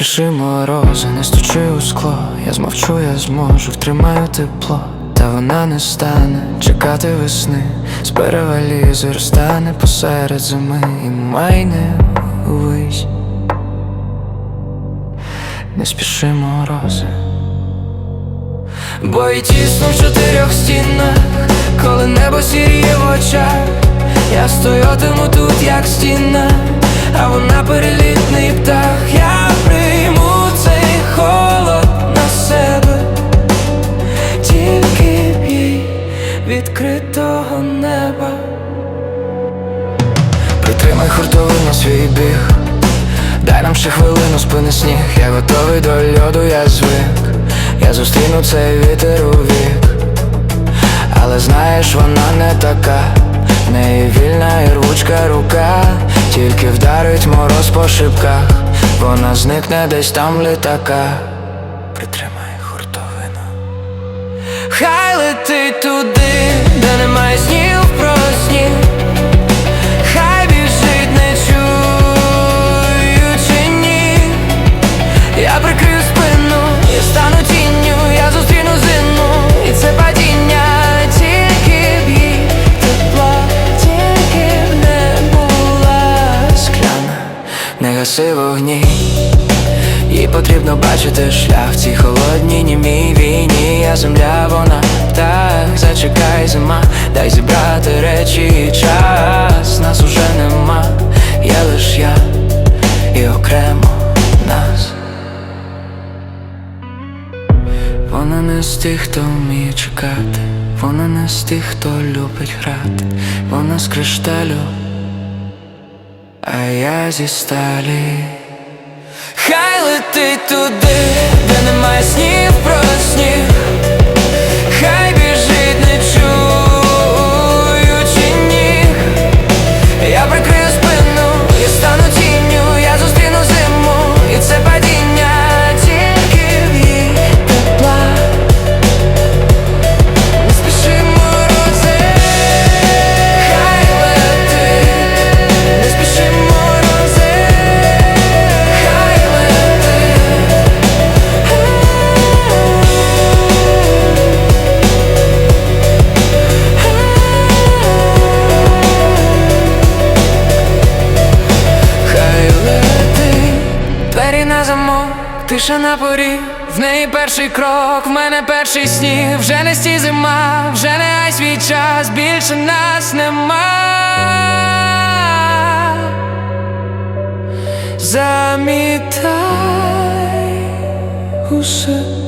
спіши морози, не стучи у скло, я змовчу, я зможу, втримаю тепло, та вона не стане чекати весни, з перевалізи розтане посеред зими і майне увись. Не спіши морози. Бо й тісно в чотирьох стінах, коли небо сіріє в очах, я стоятиму тут, як стіна, а вона перелітний птах. Я хуртовину свій біг, дай нам ще хвилину, спини сніг, я готовий до льоду, я звик. Я зустріну цей вітер у вік. Але знаєш, вона не така. В неї вільна і рвучка рука. Тільки вдарить мороз по шибках. Вона зникне десь там в літаках Притримай хуртовину. Хай летить туди, де немає снів не гаси вогні. Їй потрібно бачити шлях в цій холодній німій війні, я земля, вона птах, зачекай зима, дай зібрати речі час, нас уже нема, є лиш я і окремо нас. Вона не з тих, хто вміє чекати, вона не з тих, хто любить грати, вона з кришталю, а я зі сталі. Хай летить туди, де немає снів про тиша на порі, в неї перший крок, в мене перший сніг, вже не сті зима, вже не ай свій час, більше нас нема. Замітай усе.